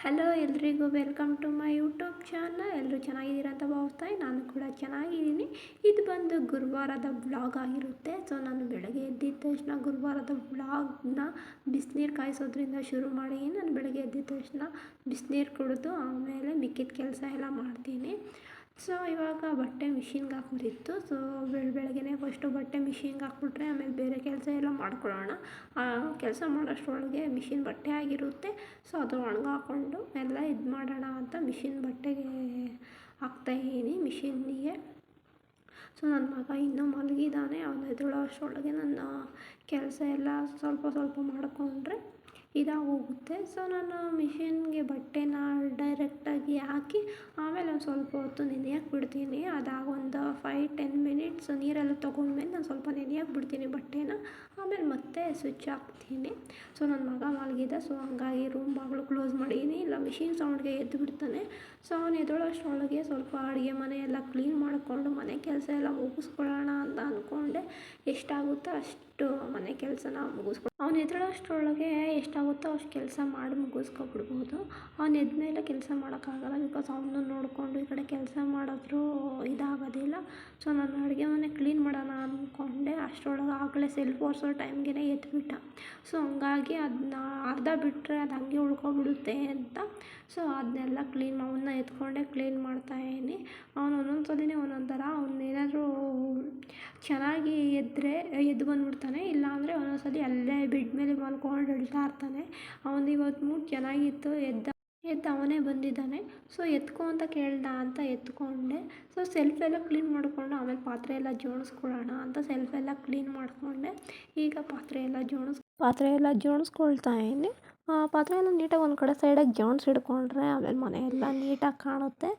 Hello ಎಲ್ರಿಗೂ welcome to my YouTube channel ಎಲ್ಲರೂ ಚೆನ್ನಾಗಿದ್ದೀರಾ ಅಂತ ಭಾವಿಸ್ತಾ ನಾನು ಕೂಡ ಚೆನ್ನಾಗಿದ್ದೀನಿ. ಇದು ಬಂದು ಗುರುವಾರದ ಬ್ಲಾಗ್ ಆಗಿರುತ್ತೆ. ಸೊ ನಾನು ಬೆಳಗ್ಗೆ ಎದ್ದಿದ್ದ ತಕ್ಷಣ ಗುರುವಾರದ ಬ್ಲಾಗ್ನ ಬಿಸಿನೀರು ಕಾಯಿಸೋದ್ರಿಂದ ಶುರು ಮಾಡಿ, ನಾನು ಬೆಳಗ್ಗೆ ಎದ್ದಿದ್ದ ತಕ್ಷಣ ಬಿಸಿನೀರು ಕುಡಿದು ಆಮೇಲೆ ಮಿಕ್ಕಿದ ಕೆಲಸ ಎಲ್ಲ ಮಾಡ್ತೀನಿ. ಸೊ ಇವಾಗ ಬಟ್ಟೆ ಮಿಷಿನ್ಗೆ ಹಾಕೋದಿತ್ತು ಸೊ ಬೆಳ, ಬೆಳಗ್ಗೆನೇ ಫಸ್ಟು ಬಟ್ಟೆ ಮಿಷಿನ್ಗೆ ಹಾಕ್ಬಿಟ್ರೆ ಆಮೇಲೆ ಬೇರೆ ಕೆಲಸ ಎಲ್ಲ ಮಾಡ್ಕೊಳ್ಳೋಣ. ಕೆಲಸ ಮಾಡೋಷ್ಟರೊಳಗೆ ಮಿಷಿನ್ ಬಟ್ಟೆ ಆಗಿರುತ್ತೆ. ಸೊ ಅದು ಒಣಗಾಕೊಂಡು ಎಲ್ಲ ಇದು ಮಾಡೋಣ ಅಂತ ಮಿಷಿನ್ ಬಟ್ಟೆಗೆ ಹಾಕ್ತಾಯಿದ್ದೀನಿ ಮಿಷಿನ್ನಿಗೆ. ಸೊ ನನ್ನ ಮಗ ಇನ್ನೂ ಮಲಗಿದ್ದಾನೆ. ಅವನು ಎದ್ದೇಳೋ ಅಷ್ಟರೊಳಗೆ ನನ್ನ ಕೆಲಸ ಎಲ್ಲ ಸ್ವಲ್ಪ ಸ್ವಲ್ಪ ಮಾಡಿಕೊಂಡ್ರೆ ಇದಾಗೋಗುತ್ತೆ. ಸೊ ನಾನು ಮಿಷಿನ್ಗೆ ಬಟ್ಟೆನ ಡೈರೆಕ್ಟಾಗಿ ಹಾಕಿ, ಆಮೇಲೆ ಒಂದು ಸ್ವಲ್ಪ ಹೊತ್ತು ನೆನೆಯಕ್ಕೆ ಬಿಡ್ತೀನಿ. ಅದಾಗ ಒಂದು ಫೈ ಟೆನ್ ಮಿನಿಟ್ಸ್ ನೀರೆಲ್ಲ ತೊಗೊಂಡ್ಮೇಲೆ ನಾನು ಸ್ವಲ್ಪ ನೆನೆಯಕ್ಕೆ ಬಿಡ್ತೀನಿ ಬಟ್ಟೆನ. ಆಮೇಲೆ ಮತ್ತೆ ಸ್ವಿಚ್ ಹಾಕ್ತೀನಿ. ಸೊ ನನ್ನ ಮಗ ಮಲಗಿದೆ. ಸೊ ಹಂಗಾಗಿ ರೂಮ್ ಬಾಗಿಲು ಕ್ಲೋಸ್ ಮಾಡೀನಿ. ಇಲ್ಲ ಮಿಷಿನ್ ಸೌಂಡ್ಗೆ ಎದ್ದು ಬಿಡ್ತಾನೆ. ಸೊ ಅವನು ಎದ್ದೇಳೋಷ್ಟರೊಳಗೆ ಸ್ವಲ್ಪ ಅಡುಗೆ ಮನೆ ಎಲ್ಲ ಕ್ಲೀನ್ ಮಾಡಿಕೊಂಡು ಮನೆ ಕೆಲಸ ಎಲ್ಲ ಮುಗಿಸ್ಕೊಳ್ಳೋಣ ಅಂತ ಅಂದ್ಕೊಂಡೆ ಎಷ್ಟಾಗುತ್ತೋ ಅಷ್ಟು ಮನೆ ಕೆಲಸನ ಮುಗಿಸ್ಕೊ ಅವ್ನು ಎದ್ದೇಳೋಷ್ಟರೊಳಗೆ ಎಷ್ಟಾಗುತ್ತೋ ಅಷ್ಟು ಕೆಲಸ ಮಾಡಿ ಮುಗಿಸ್ಕೊಬಿಡ್ಬೋದು. ಅವ್ನು ಎದ್ದ ಮೇಲೆ ಕೆಲಸ ಮಾಡೋಕ್ಕಾಗಲ್ಲ ಬಿಕಾಸ್ ಅವನ್ನ ನೋಡಿಕೊಂಡು ಈ ಕಡೆ ಕೆಲಸ ಮಾಡಿದ್ರೂ ಇದಾಗೋದಿಲ್ಲ ಸೊ ನಾನು ಅಡುಗೆ ಮನೆ ಕ್ಲೀನ್ ಆಗಲೇ ಸೆಲ್ಫ್ ಒರೆಸೋ ಟೈಮ್ಗೆ ಎದ್ಬಿಟ್ಟ ಸೊ ಹಂಗಾಗಿ ಅದನ್ನ ಅರ್ಧ ಬಿಟ್ಟರೆ ಅದು ಹಂಗೆ ಉಳ್ಕೊಬಿಡುತ್ತೆ ಅಂತ. ಸೊ ಅದನ್ನೆಲ್ಲ ಕ್ಲೀನ್ ಅವನ್ನ ಎತ್ಕೊಂಡೆ ಕ್ಲೀನ್ ಮಾಡ್ತಾಯಿದ್ದೀನಿ ಅವನು ಒಂದೊಂದು ಸಲನೇ ಒಂದೊಂದು ಥರ ಅವ್ನು ಏನಾದರೂ ಚೆನ್ನಾಗಿ ಎದ್ದರೆ ಎದ್ದು ಬಂದ್ಬಿಡ್ತಾನೆ. ಇಲ್ಲಾಂದರೆ ಒಂದೊಂದು ಸಲ ಅಲ್ಲೇ ಬೆಡ್ ಮೇಲೆ ಮಲ್ಕೊಂಡು ಅಳ್ತಾ ಇರ್ತಾನೆ. ಅವನಿಗೆ ಇವತ್ತು ಮೂಡ್ ಚೆನ್ನಾಗಿತ್ತು, ಎದ್ದ ಎದ್ದು ಅವನೇ ಬಂದಿದ್ದಾನೆ. ಸೊ ಎತ್ಕೊ ಅಂತ ಕೇಳ್ದ ಅಂತ ಎತ್ಕೊಂಡೆ. ಸೊ ಸೆಲ್ಫ್ ಎಲ್ಲ ಕ್ಲೀನ್ ಮಾಡಿಕೊಂಡು. ಆಮೇಲೆ ಪಾತ್ರೆ ಎಲ್ಲ ಜೋಡಿಸ್ಕೊಳ್ಳೋಣ ಅಂತ ಸೆಲ್ಫ್ ಎಲ್ಲ ಕ್ಲೀನ್ ಮಾಡಿಕೊಂಡೆ. ಈಗ ಪಾತ್ರೆ ಎಲ್ಲ ಜೋಡಿಸ್, ಪಾತ್ರೆ ಎಲ್ಲ ಜೋಡಿಸ್ಕೊಳ್ತಾ ಇದ್ದೀನಿ. ಪಾತ್ರೆ ಎಲ್ಲ ನೀಟಾಗಿ ಒಂದು ಕಡೆ ಸೈಡಾಗಿ ಜೋಡಿಸಿಡ್ಕೊಂಡ್ರೆ ಆಮೇಲೆ ಮನೆ ಎಲ್ಲ ನೀಟಾಗಿ ಕಾಣುತ್ತೆ.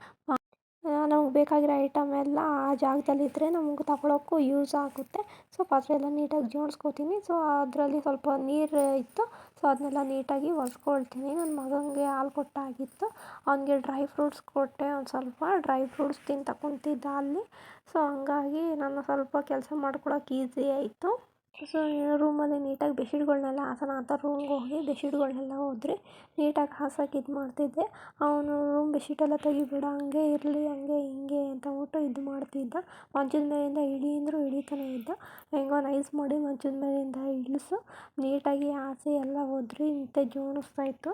ನಮ್ಗೆ ಬೇಕಾಗಿರೋ ಐಟಮ್ ಎಲ್ಲ ಆ ಜಾಗದಲ್ಲಿದ್ದರೆ ನಮ್ಗೆ ತಗೊಳ್ಳೋಕ್ಕೂ ಯೂಸ್ ಆಗುತ್ತೆ. ಸೊ ಪಾತ್ರೆ ಎಲ್ಲ ನೀಟಾಗಿ ಜೋಡಿಸ್ಕೋತೀನಿ. ಸೊ ಅದರಲ್ಲಿ ಸ್ವಲ್ಪ ನೀರು ಇತ್ತು. ಸೊ ಅದನ್ನೆಲ್ಲ ನೀಟಾಗಿ ಒರೆಸ್ಕೊಳ್ತೀನಿ. ನನ್ನ ಮಗನಿಗೆ ಹಾಲು ಕೊಟ್ಟಾಗಿತ್ತು. ಅವನಿಗೆ ಡ್ರೈ ಫ್ರೂಟ್ಸ್ ಕೊಟ್ಟೆ. ಒಂದು ಸ್ವಲ್ಪ ಡ್ರೈ ಫ್ರೂಟ್ಸ್ ತಿಂತಾ ಕುಂತಿದ್ದ ಅಲ್ಲಿ. ಸೊ ಹಂಗಾಗಿ ನಾನು ಸ್ವಲ್ಪ ಕೆಲಸ ಮಾಡ್ಕೊಳಕ್ಕೆ ಈಸಿ ಆಯಿತು. ಸೊ ರೂಮಲ್ಲಿ ನೀಟಾಗಿ ಬೆಡ್ಶೀಟ್ಗಳನ್ನೆಲ್ಲ ಹಾಸೋಣ ಅಂತ ರೂಮ್ಗೆ ಹೋಗಿ ಬೆಡ್ಶೀಟ್ಗಳನ್ನೆಲ್ಲ ಒದ್ರಿ ನೀಟಾಗಿ ಹಾಸೋಕೆ ಇದು ಮಾಡ್ತಿದ್ದೆ. ಅವನು ರೂಮ್ ಬೆಡ್ಶೀಟೆಲ್ಲ ತೆಗಿಬೇಡ, ಹಂಗೆ ಇರಲಿ, ಹಂಗೆ ಹಿಂಗೆ ಅಂತ ಅಂದ್ಬಿಟ್ಟು ಇದು ಮಾಡ್ತಿದ್ದ. ಮಂಚದ ಮೇಲಿಂದ ಇಳಿ ಅಂದರೂ ಇಳಿತಾನೆ ಇದ್ದ. ಹೆಂಗೋ ನೈಸ್ ಮಾಡಿ ಮಂಚದ ಮೇಲಿಂದ ಇಳಿಸು. ನೀಟಾಗಿ ಹಾಸಿ ಎಲ್ಲ ಒದ್ರಿ ಮತ್ತೆ ಜೋಡಿಸ್ತಾ ಇತ್ತು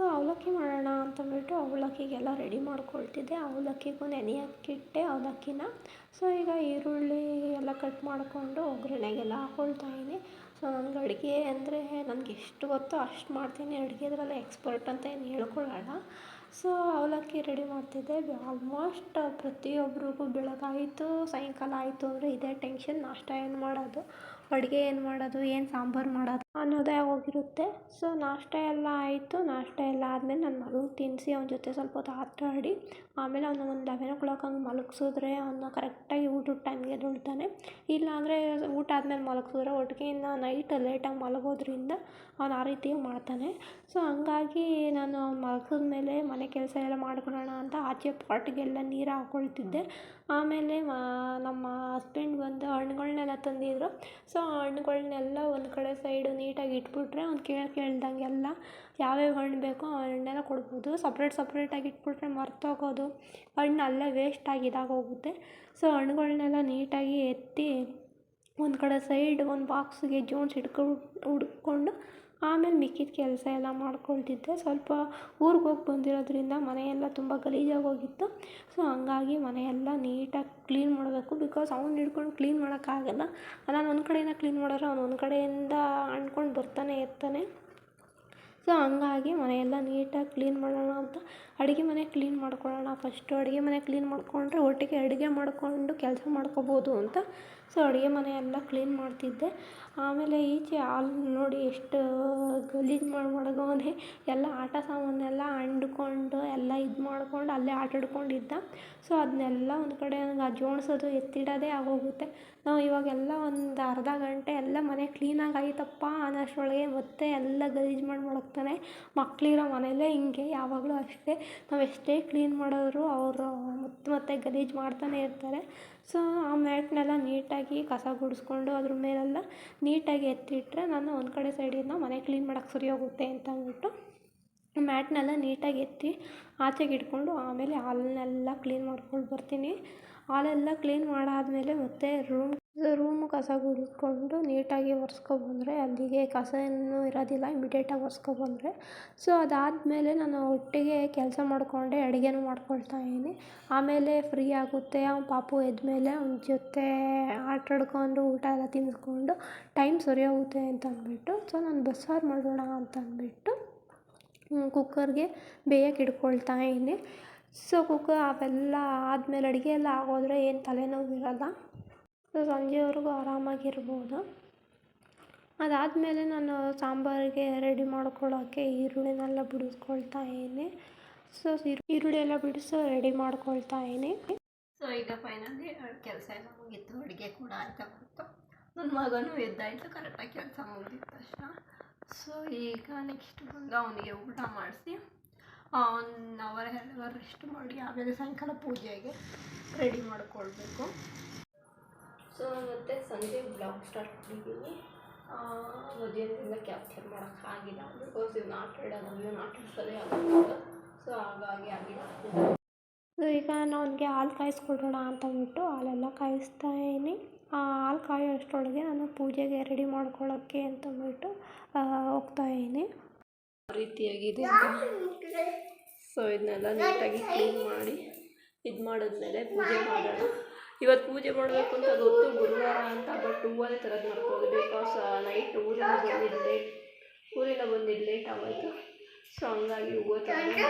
ಸೊ ಅವಲಕ್ಕಿ ಮಾಡೋಣ ಅಂತಂದ್ಬಿಟ್ಟು ಅವಲಕ್ಕಿಗೆಲ್ಲ ರೆಡಿ ಮಾಡ್ಕೊಳ್ತಿದ್ದೆ. ಅವಲಕ್ಕಿಗೂ ನೆನೆ ಹಾಕಿಟ್ಟೆ, ಅವಲಕ್ಕಿನ. ಸೊ ಈಗ ಈರುಳ್ಳಿ ಎಲ್ಲ ಕಟ್ ಮಾಡಿಕೊಂಡು ಒಗ್ಗರಣೆಗೆಲ್ಲ ಹಾಕ್ಕೊಳ್ತಾ ಇದ್ದೀನಿ. ಸೊ ನನಗೆ ಅಡುಗೆ ಅಂದರೆ ನನಗೆ ಎಷ್ಟು ಗೊತ್ತೋ ಅಷ್ಟು ಮಾಡ್ತೀನಿ. ಅಡುಗೆದ್ರಲ್ಲಿ ಎಕ್ಸ್ಪರ್ಟ್ ಅಂತ ಏನು ಹೇಳ್ಕೊಳ್ಳೋಣ ಸೊ ಅವಲಕ್ಕಿ ರೆಡಿ ಮಾಡ್ತಿದ್ದೆ. ಆಲ್ಮೋಸ್ಟ್ ಪ್ರತಿಯೊಬ್ಬರಿಗೂ ಬೆಳಗಾಯಿತು ಸಾಯಂಕಾಲ ಆಯಿತು ಅಂದರೆ ಇದೇ ಟೆನ್ಷನ್. ನಾಷ್ಟ ಏನು ಮಾಡೋದು? ಅಡುಗೆ ಏನು ಮಾಡೋದು? ಏನು ಸಾಂಬಾರು ಮಾಡೋದು? ಅನ್ನೋದೇ ಹೋಗಿರುತ್ತೆ. ಸೊ ನಾಷ್ಟ ಎಲ್ಲ ಆಯಿತು. ನಾಷ್ಟ ಎಲ್ಲ ಆದಮೇಲೆ ನನ್ನ ಮಗನಿಗೆ ತಿನ್ನಿಸಿ ಅವನ ಜೊತೆ ಸ್ವಲ್ಪ ಹೊತ್ತು ಆಟ ಆಮೇಲೆ ಅವನ ಒಂದು ಲೆವೆನ್ ಓ ಕ್ಲಾಕ್ ಹಂಗೆ ಮಲಗಿಸಿದ್ರೆ ಅವನ್ನ ಕರೆಕ್ಟಾಗಿ ಊಟದ ಟೈಮ್ಗೆ ಎದ್ದೇಳ್ತಾನೆ. ಇಲ್ಲಾಂದರೆ ಊಟ ಆದಮೇಲೆ ಮಲಗಿಸಿದ್ರೆ ಒಟ್ಟಿಗೆಯಿಂದ ನೈಟ್ ಲೇಟಾಗಿ ಮಲಗೋದ್ರಿಂದ ಅವ್ನು ಆ ರೀತಿ ಮಾಡ್ತಾನೆ. ಸೊ ಹಂಗಾಗಿ ನಾನು ಅವ್ನು ಮಲಗಿದ ಮೇಲೆ ಮನೆ ಕೆಲಸ ಎಲ್ಲ ಮಾಡ್ಕೊಳ್ಳೋಣ ಅಂತ ಆಚೆ ಪಾಟ್ಗೆಲ್ಲ ನೀರು ಹಾಕ್ಕೊಳ್ತಿದ್ದೆ ಆಮೇಲೆ ನಮ್ಮ ಹಸ್ಬೆಂಡ್ ಬಂದು ಹಣ್ಣುಗಳನ್ನೆಲ್ಲ ತಂದಿದ್ದರು ಸೊ ಹಣ್ಗಳ್ನೆಲ್ಲ ಒಂದು ಕಡೆ ಸೈಡು ನೀಟಾಗಿ ಇಟ್ಬಿಟ್ರೆ ಅವ್ನು ಕೇಳಿ ಕೇಳ್ದಂಗೆಲ್ಲ ಯಾವ್ಯಾವ ಹಣ್ಣು ಬೇಕೋ ಆ ಹಣ್ಣೆಲ್ಲ ಕೊಡ್ಬೋದು. ಸಪ್ರೇಟ್ ಸಪ್ರೇಟಾಗಿ ಇಟ್ಬಿಟ್ರೆ ಮರ್ತೋಗೋದು. ಹಣ್ಣು ಅಲ್ಲೇ ವೇಸ್ಟಾಗಿ ಇದಾಗೋಗುತ್ತೆ. ಸೊ ಹಣ್ಣುಗಳ್ನೆಲ್ಲ ನೀಟಾಗಿ ಎತ್ತಿ ಒಂದು ಕಡೆ ಸೈಡ್ ಒಂದು ಬಾಕ್ಸಿಗೆ ಜೋಡ್ಸಿ ಇಟ್ಕೊ ಹುಡ್ಕೊಂಡು ಆಮೇಲೆ ಮಿಕ್ಕಿದ ಕೆಲಸ ಎಲ್ಲ ಮಾಡ್ಕೊಳ್ತಿದ್ದೆ. ಸ್ವಲ್ಪ ಊರಿಗೆ ಹೋಗಿ ಬಂದಿರೋದ್ರಿಂದ ಮನೆಯೆಲ್ಲ ತುಂಬ ಗಲೀಜಾಗಿ ಹೋಗಿತ್ತು. ಸೊ ಹಂಗಾಗಿ ಮನೆಯೆಲ್ಲ ನೀಟಾಗಿ ಕ್ಲೀನ್ ಮಾಡಬೇಕು. ಬಿಕಾಸ್ ಅವ್ನು ಹಿಡ್ಕೊಂಡು ಕ್ಲೀನ್ ಮಾಡೋಕ್ಕಾಗಲ್ಲ ನಾನು ಒಂದು ಕಡೆಯಿಂದ ಕ್ಲೀನ್ ಮಾಡಿದ್ರೆ ಅವ್ನು ಒಂದು ಕಡೆಯಿಂದ ಅಂಟ್ಕೊಂಡು ಬರ್ತಾನೆ ಇರ್ತಾನೆ ಸೊ ಹಂಗಾಗಿ ಮನೆಯೆಲ್ಲ ನೀಟಾಗಿ ಕ್ಲೀನ್ ಮಾಡೋಣ ಅಂತ. ಅಡುಗೆ ಮನೆ ಕ್ಲೀನ್ ಮಾಡ್ಕೊಳ್ಳೋಣ ಫಸ್ಟು ಅಡುಗೆ ಮನೆ ಕ್ಲೀನ್ ಮಾಡಿಕೊಂಡ್ರೆ ಒಟ್ಟಿಗೆ ಅಡುಗೆ ಮಾಡಿಕೊಂಡು ಕೆಲಸ ಮಾಡ್ಕೊಬೋದು ಅಂತ ಸೊ ಅಡುಗೆ ಮನೆ ಎಲ್ಲ ಕ್ಲೀನ್ ಮಾಡ್ತಿದ್ದೆ. ಆಮೇಲೆ ಈಚೆ ಹಾಲ್ ನೋಡಿ ಎಷ್ಟು ಗಲೀಜು ಮಾಡಿ ಮಡಗವ್ನೆ ಎಲ್ಲ ಆಟ ಸಾಮಾನೆಲ್ಲ ಅಂಡ್ಕೊಂಡು ಎಲ್ಲ ಇದು ಮಾಡ್ಕೊಂಡು ಅಲ್ಲೇ ಆಟ ಆಡ್ಕೊಂಡಿದ್ದ. ಸೊ ಅದನ್ನೆಲ್ಲ ಒಂದು ಕಡೆ ಜೋಡಿಸೋದು ಎತ್ತಿಡೋದೇ ಆಗೋಗುತ್ತೆ. ನಾವು ಇವಾಗೆಲ್ಲ ಒಂದು ಅರ್ಧ ಗಂಟೆ ಎಲ್ಲ ಮನೆ ಕ್ಲೀನಾಗಿ ಆಯ್ತಪ್ಪ ಅನ್ನೋಷ್ಟರೊಳಗೆ ಮತ್ತೆ ಎಲ್ಲ ಗಲೀಜು ಮಾಡಿ ಮಡಗ್ತಾನೆ ಮಕ್ಕಳಿರೋ ಮನೆಯಲ್ಲೇ ಹಿಂಗೆ ಯಾವಾಗಲೂ ಅಷ್ಟೇ. ನಾವು ಎಷ್ಟೇ ಕ್ಲೀನ್ ಮಾಡಿದ್ರು ಅವರು ಮತ್ತೆ ಮತ್ತೆ ಗಲೀಜು ಮಾಡ್ತಾನೆ ಇರ್ತಾರೆ. ಸೊ ಆ ಮ್ಯಾಟ್ನೆಲ್ಲ ನೀಟಾಗಿ ಕಸ ಗುಡಿಸ್ಕೊಂಡು ಅದ್ರ ಮೇಲೆಲ್ಲ ನೀಟಾಗಿ ಎತ್ತಿಟ್ಟರೆ ನಾನು ಒಂದು ಕಡೆ ಸೈಡಿಂದ ಮನೆ ಕ್ಲೀನ್ ಮಾಡೋಕ್ಕೆ ಸರಿ ಹೋಗುತ್ತೆ ಅಂತ ಅಂದ್ಬಿಟ್ಟು ಮ್ಯಾಟ್ನೆಲ್ಲ ನೀಟಾಗಿ ಎತ್ತಿ ಆಚೆಗೆ ಇಟ್ಕೊಂಡು ಆಮೇಲೆ ಹಾಲನ್ನೆಲ್ಲ ಕ್ಲೀನ್ ಮಾಡ್ಕೊಂಡು ಬರ್ತೀನಿ. ಹಾಲೆಲ್ಲ ಕ್ಲೀನ್ ಮಾಡಾದಮೇಲೆ ಮತ್ತೆ ರೂಮ್ ರೂಮು ಕಸ ಗುಡಿಸ್ಕೊಂಡು ನೀಟಾಗಿ ಒರೆಸ್ಕೊಬಂದ್ರೆ ಅಲ್ಲಿಗೆ ಕಸ ಏನು ಇರೋದಿಲ್ಲ ಇಮಿಡಿಯೇಟಾಗಿ ಒರೆಸ್ಕೊಬಂದ್ರೆ. ಸೊ ಅದಾದಮೇಲೆ ನಾನು ಒಟ್ಟಿಗೆ ಕೆಲಸ ಮಾಡಿಕೊಂಡೆ, ಅಡುಗೆನೂ ಮಾಡ್ಕೊಳ್ತಾ ಇದ್ದೀನಿ. ಆಮೇಲೆ ಫ್ರೀ ಆಗುತ್ತೆ ಅವ್ನು ಪಾಪು ಎದ್ಮೇಲೆ ಅವ್ನ ಜೊತೆ ಆಟ ಆಡ್ಕೊಂಡು ಊಟ ಎಲ್ಲ ತಿನ್ನಿಸ್ಕೊಂಡು ಟೈಮ್ ಸರಿ ಹೋಗುತ್ತೆ ಅಂತ ಅಂದ್ಬಿಟ್ಟು ಸೊ ನಾನು ಬಸ್ಸಾರು ಮಾಡೋಣ ಅಂತ ಅಂದ್ಬಿಟ್ಟು ಕುಕ್ಕರ್ಗೆ ಬೇಯಕ್ಕೆ ಇಟ್ಕೊಳ್ತಾ ಇದ್ದೀನಿ. ಸೊ ಕುಕ್ಕರ್ ಅವೆಲ್ಲ ಆದಮೇಲೆ ಅಡುಗೆ ಎಲ್ಲ ಆಗೋದ್ರೆ ಏನು ತಲೆನೋವು ಇರೋಲ್ಲ ಸೊ ಸಂಜೆವರೆಗೂ ಆರಾಮಾಗಿರ್ಬೋದು. ಅದಾದಮೇಲೆ ನಾನು ಸಾಂಬಾರಿಗೆ ರೆಡಿ ಮಾಡ್ಕೊಳ್ಳೋಕ್ಕೆ ಈರುಳ್ಳಿನೆಲ್ಲ ಬಿಡಿಸ್ಕೊಳ್ತಾ ಇದ್ದೀನಿ. ಸೊ ಈರುಳ್ಳಿ ಎಲ್ಲ ಬಿಡಿಸು, ರೆಡಿ ಮಾಡ್ಕೊಳ್ತಾ ಇದ್ದೀನಿ. ಸೊ, ಈಗ ಫೈನಲಿ ಕೆಲಸ ಎಲ್ಲ ಮುಗೀತು. ಅಡುಗೆ ಕೂಡ ಆಯ್ತಾ ಬಂತು ನನ್ನ ಮಗನೂ ಎದ್ದಾಯಿತು, ಕರೆಕ್ಟಾಗಿ ಕೆಲಸ ಮುಗಿದ ತಕ್ಷಣ. ಸೊ, ಈಗ ನೆಕ್ಸ್ಟ್ ಬಂದು ಅವನಿಗೆ ಊಟ ಮಾಡಿಸಿ. ಒನ್ ಅವರ್ ಎರಡು ಅವರ್ ರೆಸ್ಟ್ ಮಾಡಿ, ಆಮೇಲೆ ಸಾಯಂಕಾಲ ಪೂಜೆಗೆ ರೆಡಿ ಮಾಡ್ಕೊಳ್ಬೇಕು. ಸೊ ಮತ್ತೆ ಸಂಜೆ ಬ್ಲಾಗ್ ಸ್ಟಾರ್ಟ್ ಮಾಡಿದ್ದೀನಿ ಮಧ್ಯಾಹ್ನದಿಂದ ಕ್ಯಾಪ್ಚರ್ ಮಾಡೋಕ್ಕಾಗಿಲ್ಲ ಬಿಕಾಸ್ ಇವ್ನು ಆಟ ಆಡೋದು ಇವನು ಆಟ ಆಡ್ಸೋದೇ ಸೊ ಹಾಗಾಗಿ ಆಗಿಲ್ಲ. ಸೊ ಈಗ ನಾನು ಅವನಿಗೆ ಹಾಲು ಕಾಯಿಸ್ಕೊಡೋಣ ಅಂತ ಅಂದ್ಬಿಟ್ಟು ಹಾಲೆಲ್ಲ ಕಾಯಿಸ್ತಾ ಇದ್ದೀನಿ ಆ ಹಾಲು ಕಾಯೋ ಅಷ್ಟರೊಳಗೆ ನಾನು ಪೂಜೆಗೆ ರೆಡಿ ಮಾಡ್ಕೊಳ್ಳೋಕ್ಕೆ ಅಂತಂದ್ಬಿಟ್ಟು ಹೋಗ್ತಾ ಇದೀನಿ ರೀತಿಯಾಗಿದೆ ಸೊ ಇದನ್ನೆಲ್ಲ ನೀಟಾಗಿ ಕ್ಲೀನ್ ಮಾಡಿ ಇದು ಮಾಡಿದ್ಮೇಲೆ ಪೂಜೆ ಮಾಡೋಣ. ಇವತ್ತು ಪೂಜೆ ಮಾಡಬೇಕು ಅಂತ ಗೊತ್ತು ಗುರುವಾರ ಅಂತ ಬಟ್ ಹೂವೇ ತರದ್ ಮರ್ತೋದು ಬಿಕಾಸ್ ನೈಟ್ ಊರಿಂದ ಬಂದಿದ್ದು ಲೇಟ್ ಊರಿಂದ ಬಂದಿದ್ದು ಲೇಟ್ ಆಗೋಯ್ತು. ಸೊ ಹಂಗಾಗಿ ಹೂವು ಥರದ್ದು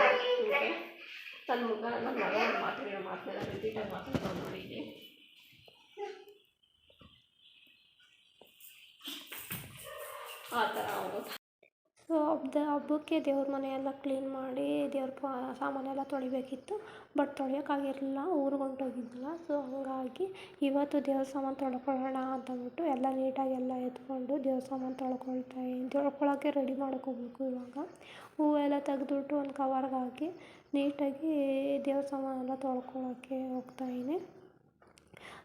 ತನ್ನ ಮಗ ನನ್ನ ಮಗ ಮಾತಾಡಿರೋ ಮಾತನ್ನೆಲ್ಲ ರಿಪೀಟಾಗಿ ಮಾತಾಡ್ಕೊಂಡು ನೋಡಿದ್ದೀನಿ ಆ ಥರ ಆಗೋದು ಸೊ ಹಬ್ದ ಹಬ್ಬಕ್ಕೆ ದೇವ್ರ ಮನೆಯೆಲ್ಲ ಕ್ಲೀನ್ ಮಾಡಿ ದೇವ್ರ ಪ ಸಾಮಾನೆಲ್ಲ ತೊಳಿಬೇಕಿತ್ತು ಬಟ್ ತೊಳೆಯೋಕ್ಕಾಗಿರಲಿಲ್ಲ, ಊರಿಗೆ ಹೊಂಟೋಗಿದ್ನಲ್ಲ ಸೊ ಹಾಗಾಗಿ ಇವತ್ತು ದೇವ್ರ ಸಾಮಾನು ತೊಳ್ಕೊಳ್ಳೋಣ ಅಂತಂದ್ಬಿಟ್ಟು ಎಲ್ಲ ನೀಟಾಗಿ ಎಲ್ಲ ಎತ್ಕೊಂಡು ದೇವ್ರ ಸಾಮಾನು ತೊಳ್ಕೊಳ್ತಾ ತೊಳ್ಕೊಳ್ಳೋಕ್ಕೆ ರೆಡಿ ಮಾಡ್ಕೋಬೇಕು ಇವಾಗ. ಹೂವೆಲ್ಲ ತೆಗೆದ್ಬಿಟ್ಟು ಒಂದು ಕವರ್ಗೆ ಹಾಕಿ ನೀಟಾಗಿ ದೇವ್ರ ಸಾಮಾನೆಲ್ಲ ತೊಳ್ಕೊಳ್ಳೋಕ್ಕೆ ಹೋಗ್ತಾ ಇದೀನಿ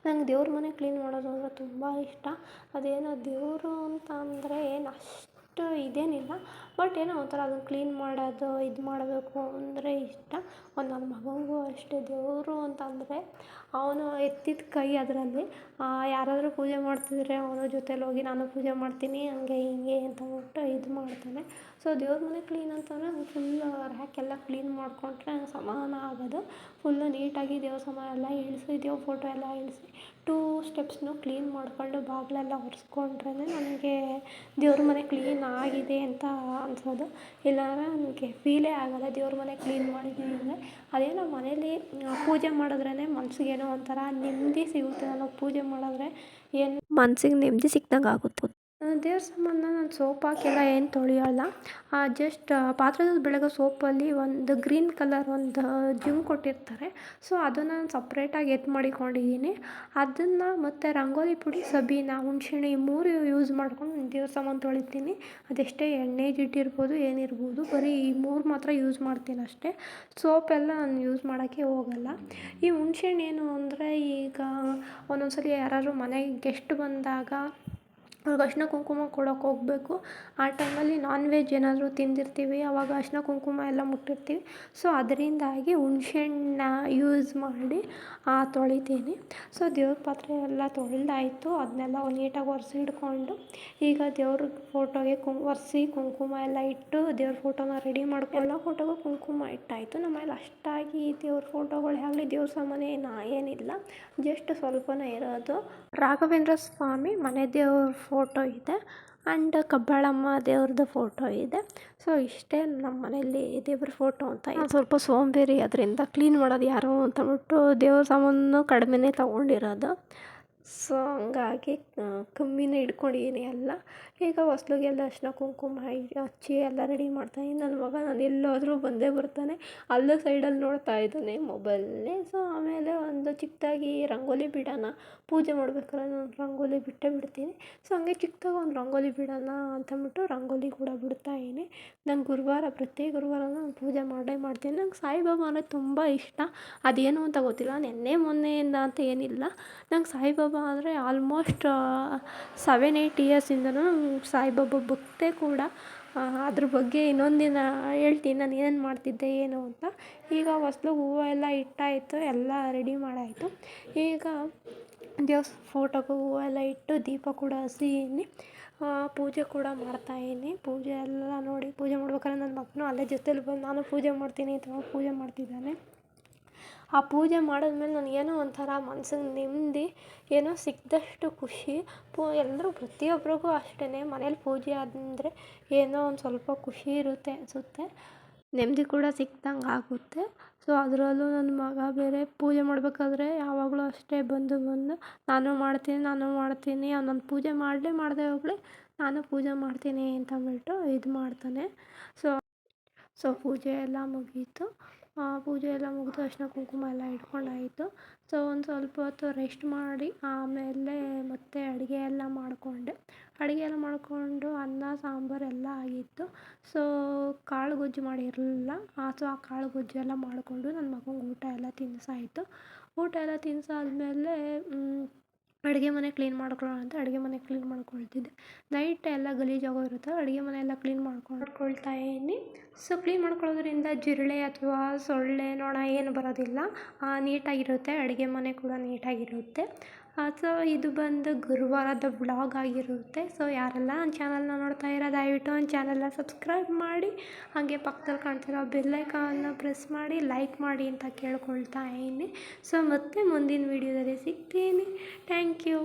ನಂಗೆ ದೇವ್ರ ಮನೆ ಕ್ಲೀನ್ ಮಾಡೋದು ಅಂದರೆ ತುಂಬ ಇಷ್ಟ. ಅದೇನೋ ದೇವರು ಅಂತ ಅಂದರೆ ಏನು ಅಷ್ಟು ಇದೇನಿಲ್ಲ. ಬಟ್ ಏನೋ ಒಂಥರ ಅದನ್ನ ಕ್ಲೀನ್ ಮಾಡೋದು, ಇದು ಮಾಡಬೇಕು ಅಂದರೆ ಇಷ್ಟ. ಒಂದು ನನ್ನ ಮಗನಿಗೂ ಅಷ್ಟೇ ದೇವರು ಅಂತಂದರೆ ಅವನು ಎತ್ತಿದ ಕೈ ಅದರಲ್ಲಿ. ಯಾರಾದರೂ ಪೂಜೆ ಮಾಡ್ತಿದ್ರೆ ಅವನ ಜೊತೆಲಿ ಹೋಗಿ ನಾನು ಪೂಜೆ ಮಾಡ್ತೀನಿ, ಹಂಗೆ ಹಿಂಗೆ ಅಂತ ಅಂದ್ಬಿಟ್ಟು ಇದು ಮಾಡ್ತಾನೆ. ಸೊ ದೇವ್ರ ಮನೆ ಕ್ಲೀನ್ ಅಂತಂದರೆ ಅದು ಫುಲ್ ರ್ಯಾಕ್ ಎಲ್ಲ ಕ್ಲೀನ್ ಮಾಡಿಕೊಂಡ್ರೆ ಸಮಾನ ಆಗೋದು. ಫುಲ್ಲು ನೀಟಾಗಿ ದೇವ್ರ ಸಮಾನ ಎಲ್ಲ ಇಳಿಸಿ, ದೇವ್ರ ಫೋಟೋ ಎಲ್ಲ ಇಳಿಸಿ ಟೂ ಸ್ಟೆಪ್ಸ್ನು ಕ್ಲೀನ್ ಮಾಡಿಕೊಂಡು ಬಾಗಿಲೆಲ್ಲ ಒರೆಸ್ಕೊಂಡ್ರೇ ನನಗೆ ದೇವ್ರ ಮನೆ ಕ್ಲೀನ್ ಆಗಿದೆ ಅಂತ ಅನ್ಸೋದು. ಇಲ್ಲಾಂದ್ರೆ ನನಗೆ ಫೀಲೇ ಆಗೋಲ್ಲ ದೇವ್ರ ಮನೆ ಕ್ಲೀನ್ ಮಾಡಿದ್ದೀನಿ ಅಂದರೆ. ಅದೇನೋ ಮನೇಲಿ ಪೂಜೆ ಮಾಡಿದ್ರೇ ಮನ್ಸಿಗೇನೋ ಒಂಥರ ನೆಮ್ಮದಿ ಸಿಗುತ್ತೆ ನಾವು ಪೂಜೆ ಮಾಡಿದ್ರೆ ಏನು ಮನ್ಸಿಗೆ ನೆಮ್ಮದಿ ಸಿಕ್ದಂಗೆ ಆಗುತ್ತೆ. ದೇವ್ರ ಸಾಮಾನ ನಾನು ಸೋಪ್ ಹಾಕೆಲ್ಲ, ಏನು ತೊಳೆಯೋಲ್ಲ. ಜಸ್ಟ್ ಪಾತ್ರೆದಲ್ಲಿ ಬೆಳಗ್ಗೆ ಸೋಪಲ್ಲಿ ಒಂದು ಗ್ರೀನ್ ಕಲರ್ ಒಂದು ಜಿಮ್ ಕೊಟ್ಟಿರ್ತಾರೆ. ಸೊ ಅದನ್ನು ನಾನು ಸಪ್ರೇಟಾಗಿ ಎತ್ತು ಮಾಡಿಕೊಂಡಿದ್ದೀನಿ ಅದನ್ನು ಮತ್ತು ರಂಗೋಲಿ ಪುಡಿ, ಸಬೀನಾ, ಹುಣ್ಸೆಹಣ್ಣು ಈ ಮೂರು ಯೂಸ್ ಮಾಡ್ಕೊಂಡು ದೇವ್ರ ಸಾಮಾನು ತೊಳಿತೀನಿ. ಅದೆಷ್ಟೇ ಎಣ್ಣೆ ಜಿಡ್ಡಿರ್ಬೋದು ಏನಿರ್ಬೋದು, ಬರೀ ಈ ಮೂರು ಮಾತ್ರ ಯೂಸ್ ಮಾಡ್ತೀನಿ ಅಷ್ಟೇ. ಸೋಪೆಲ್ಲ ನಾನು ಯೂಸ್ ಮಾಡೋಕ್ಕೆ ಹೋಗಲ್ಲ. ಈ ಹುಣ್ಸೆಹಣ್ಣು ಏನು ಅಂದರೆ ಈಗ ಒಂದೊಂದು ಸಲ ಯಾರಾದ್ರು ಮನೆಗೆ ಗೆಸ್ಟ್ ಬಂದಾಗ ಅವ್ರಿಗೆ ಅರಿಶಿನ ಕುಂಕುಮ ಕೊಡೋಕೆ ಹೋಗ್ಬೇಕು. ಆ ಟೈಮಲ್ಲಿ ನಾನ್ ವೆಜ್ ಏನಾದರೂ ತಿಂದಿರ್ತೀವಿ, ಅವಾಗ ಅರಿಶಿನ ಕುಂಕುಮ ಎಲ್ಲ ಮುಟ್ಟಿರ್ತೀವಿ. ಸೊ ಅದರಿಂದಾಗಿ ಹುಣ್ಸೆಹಣ್ಣ ಯೂಸ್ ಮಾಡಿ ತೊಳಿತೀನಿ. ಸೊ ದೇವ್ರ ಪಾತ್ರೆ ಎಲ್ಲ ತೊಳೆದಾಯಿತು. ಅದನ್ನೆಲ್ಲ ನೀಟಾಗಿ ಒರೆಸಿ ಇಟ್ಕೊಂಡು ಈಗ ದೇವ್ರ ಫೋಟೋಗೆ ಕುಂ, ಒರೆಸಿ ಕುಂಕುಮ ಎಲ್ಲ ಇಟ್ಟು ದೇವ್ರ ಫೋಟೋನ ರೆಡಿ ಮಾಡ್ಕೊ, ಎಲ್ಲ ಫೋಟೋಗೂ ಕುಂಕುಮ ಇಟ್ಟಾಯಿತು. ನಮ್ಮ ಮೇಲೆ ಅಷ್ಟಾಗಿ ದೇವ್ರ ಫೋಟೋಗಳು ಆಗಲಿ, ದೇವ್ರ ಸಾಮಾನ್ಯ ಏನು ಏನಿಲ್ಲ. ಜಸ್ಟ್ ಸ್ವಲ್ಪನೇ ಇರೋದು ರಾಘವೇಂದ್ರ ಸ್ವಾಮಿ ಮನೆ ದೇವ್ರ ಫೋಟೋ ಇದೆ ಆ್ಯಂಡ್ ಕಬ್ಬಾಳಮ್ಮ ದೇವ್ರದ್ದು ಫೋಟೋ ಇದೆ. ಸೊ, ಇಷ್ಟೇ ನಮ್ಮ ಮನೆಯಲ್ಲಿ ದೇವ್ರ ಫೋಟೋ ಅಂತ ಸ್ವಲ್ಪ ಸೋಂಬೇರಿ ಅದರಿಂದ ಕ್ಲೀನ್ ಮಾಡೋದು ಯಾರು ಅಂತಂದ್ಬಿಟ್ಟು ದೇವ್ರ ಸಾಮಾನು ಕಡಿಮೆನೇ ತೊಗೊಂಡಿರೋದು. ಸೊ, ಹಂಗಾಗಿ ಕಮ್ಮಿನೇ ಇಟ್ಕೊಂಡಿದ್ದೀನಿ ಎಲ್ಲ. ಈಗ ಹೊಸ್ಲಿಗೆಲ್ಲ ಅರ್ಶಿನ ಕುಂಕುಮ ಹಚ್ಚಿ ಎಲ್ಲ ರೆಡಿ ಮಾಡ್ತಾನೆ ನನ್ನ ಮಗ ನಾನು ಎಲ್ಲೋದ್ರೂ ಬಂದೇ ಬರ್ತಾನೆ. ಅಲ್ಲೇ ಸೈಡಲ್ಲಿ ನೋಡ್ತಾ ಇದ್ದಾನೆ ಮೊಬೈಲ್ನೇ ಸೊ ಆಮೇಲೆ ಒಂದು ಚಿಕ್ಕದಾಗಿ ರಂಗೋಲಿ ಬಿಡೋಣ. ಪೂಜೆ ಮಾಡ್ಬೇಕಾದ್ರೆ ನಾನು ರಂಗೋಲಿ ಬಿಟ್ಟೇ ಬಿಡ್ತೀನಿ. ಸೊ ಹಂಗೆ ಚಿಕ್ಕದಾಗಿ ಒಂದು ರಂಗೋಲಿ ಬಿಡೋಣ ಅಂತಂದ್ಬಿಟ್ಟು ರಂಗೋಲಿ ಕೂಡ ಬಿಡ್ತಾ ಇದ್ದೀನಿ. ನಂಗೆ ಗುರುವಾರ ಪ್ರತಿ ಗುರುವಾರ ನಾನು ಪೂಜೆ ಮಾಡೇ ಮಾಡ್ತೀನಿ. ನಂಗೆ ಸಾಯಿಬಾಬಾ ಅಂದರೆ ತುಂಬ ಇಷ್ಟ. ಅದೇನು ಅಂತ ಗೊತ್ತಿಲ್ಲ. ನಿನ್ನೆ, ಮೊನ್ನೆಯಿಂದ ಅಂತ ಏನಿಲ್ಲ. ನಂಗೆ ಸಾಯಿಬಾಬಾ ಅಂದರೆ ಆಲ್ಮೋಸ್ಟ್ ಸೆವೆನ್ ಏಯ್ಟ್ ಇಯರ್ಸಿಂದನೂ ಸಾಯಿಬಾಬಾ ಭಕ್ತೆ ಕೂಡ ಅದ್ರ ಬಗ್ಗೆ ಇನ್ನೊಂದು ದಿನ ಹೇಳ್ತೀನಿ, ನಾನು ಏನೇನು ಮಾಡ್ತಿದ್ದೆ, ಏನು ಅಂತ. ಈಗ ಹೊಸ್ಲು ಹೂವು ಎಲ್ಲ ಇಟ್ಟಾಯಿತು, ಎಲ್ಲ ರೆಡಿ ಮಾಡಾಯಿತು. ಈಗ ದೇವ್ರ ಫೋಟೋಗೂ ಹೂವು ಎಲ್ಲ ಇಟ್ಟು ದೀಪ ಕೂಡ ಹಚ್ಚಿದ್ದೀನಿ ಪೂಜೆ ಕೂಡ ಮಾಡ್ತಾಯಿದ್ದೀನಿ ಪೂಜೆ ಎಲ್ಲ ನೋಡಿ ಪೂಜೆ ಮಾಡ್ಬೇಕಾದ್ರೆ ನನ್ನ ಮಗನೂ ಅಲ್ಲೇ ಜೊತೇಲಿ ಬಂದು ನಾನು ಪೂಜೆ ಮಾಡ್ತೀನಿ ಅಂತ ಪೂಜೆ ಮಾಡ್ತಿದ್ದಾನೆ. ಆ ಪೂಜೆ ಮಾಡಿದ್ಮೇಲೆ ನನಗೇನೋ ಒಂಥರ ಮನ್ಸಿಗೆ ನೆಮ್ಮದಿ, ಏನೋ ಸಿಕ್ಕಿದಷ್ಟು ಖುಷಿ. ಪೂ, ಎಲ್ಲರೂ ಪ್ರತಿಯೊಬ್ಬರಿಗೂ ಅಷ್ಟೇ ಮನೇಲಿ ಪೂಜೆ ಅಂದರೆ ಏನೋ ಒಂದು ಸ್ವಲ್ಪ ಖುಷಿ ಇರುತ್ತೆ ಅನಿಸುತ್ತೆ. ನೆಮ್ಮದಿ ಕೂಡ ಸಿಕ್ದಂಗೆ ಆಗುತ್ತೆ. ಸೊ ಅದರಲ್ಲೂ ನನ್ನ ಮಗ ಬೇರೆ ಪೂಜೆ ಮಾಡಬೇಕಾದ್ರೆ ಯಾವಾಗಲೂ ಅಷ್ಟೇ ಬಂದು ಬಂದು, ನಾನು ಮಾಡ್ತೀನಿ ನಾನು ಮಾಡ್ತೀನಿ ಅವ್ನು ಪೂಜೆ ಮಾಡಲೇ ಮಾಡಿದೆ ಹೋಗಲಿ, ನಾನು ಪೂಜೆ ಮಾಡ್ತೀನಿ ಅಂತ ಅಂದ್ಬಿಟ್ಟು ಇದು ಮಾಡ್ತಾನೆ. ಸೊ ಸೊ ಪೂಜೆ ಎಲ್ಲ ಮುಗೀತು. ಪೂಜೆ ಎಲ್ಲ ಮುಗಿದ ಅರಿಶಿನ ಕುಂಕುಮ ಎಲ್ಲ ಇಟ್ಕೊಂಡಾಯಿತು. ಸೊ ಒಂದು ಸ್ವಲ್ಪ ಹೊತ್ತು ರೆಸ್ಟ್ ಮಾಡಿ ಆಮೇಲೆ ಮತ್ತೆ ಅಡುಗೆ ಎಲ್ಲ ಮಾಡಿಕೊಂಡೆ. ಅಡುಗೆ ಎಲ್ಲ ಮಾಡಿಕೊಂಡು ಅನ್ನ, ಸಾಂಬಾರು ಎಲ್ಲ ಆಗಿತ್ತು. ಸೊ ಕಾಳು ಗೊಜ್ಜು ಮಾಡಿರಲಿಲ್ಲ ಸೊ ಆ ಕಾಳು ಗೊಜ್ಜು ಎಲ್ಲ ಮಾಡಿಕೊಂಡು ನನ್ನ ಮಗಂಗೆ ಊಟ ಎಲ್ಲ ತಿನ್ನಿಸಾಯ್ತು ಊಟ ಎಲ್ಲ ತಿನ್ನಿಸಾದ್ಮೇಲೆ ಅಡುಗೆ ಮನೆ ಕ್ಲೀನ್ ಮಾಡ್ಕೊಳ್ಳೋಣ ಅಂತ ಅಡುಗೆ ಮನೆ ಕ್ಲೀನ್ ಮಾಡ್ಕೊಳ್ತಿದ್ದೆ. ನೈಟ್ ಎಲ್ಲ ಗಲೀಜಾಗೋಗಿರುತ್ತೆ ಅಡುಗೆ ಮನೆ ಎಲ್ಲ ಕ್ಲೀನ್ ಮಾಡ್ಕೊಂಡು ಮಾಡ್ಕೊಳ್ತಾ ಸೊ ಕ್ಲೀನ್ ಮಾಡ್ಕೊಳ್ಳೋದ್ರಿಂದ ಜಿರಳೆ ಅಥವಾ ಸೊಳ್ಳೆ, ನೊಣ ಏನು ಬರೋದಿಲ್ಲ. ನೀಟಾಗಿರುತ್ತೆ. ಅಡುಗೆ ಮನೆ ಕೂಡ ನೀಟಾಗಿರುತ್ತೆ. ಸೊ, ಇದು ಬಂದು ಗುರುವಾರದ ವ್ಲಾಗ್ ಆಗಿರುತ್ತೆ. ಸೊ, ಯಾರೆಲ್ಲ ನನ್ನ ಚಾನಲ್ನ ನೋಡ್ತಾ ಇರೋ, ದಯವಿಟ್ಟು ನನ್ನ ಚಾನಲ್ನ ಸಬ್ಸ್ಕ್ರೈಬ್ ಮಾಡಿ. ಹಾಗೆ ಪಕ್ಕದಲ್ಲಿ ಕಾಣ್ತಿರೋ ಬೆಲ್ಲೈಕಾನ್ನ ಪ್ರೆಸ್ ಮಾಡಿ ಲೈಕ್ ಮಾಡಿ ಅಂತ ಕೇಳ್ಕೊಳ್ತಾ ಇದ್ದೀನಿ. ಸೊ, ಮತ್ತೆ ಮುಂದಿನ ವೀಡಿಯೋದಲ್ಲಿ ಸಿಗ್ತೀನಿ. Thank you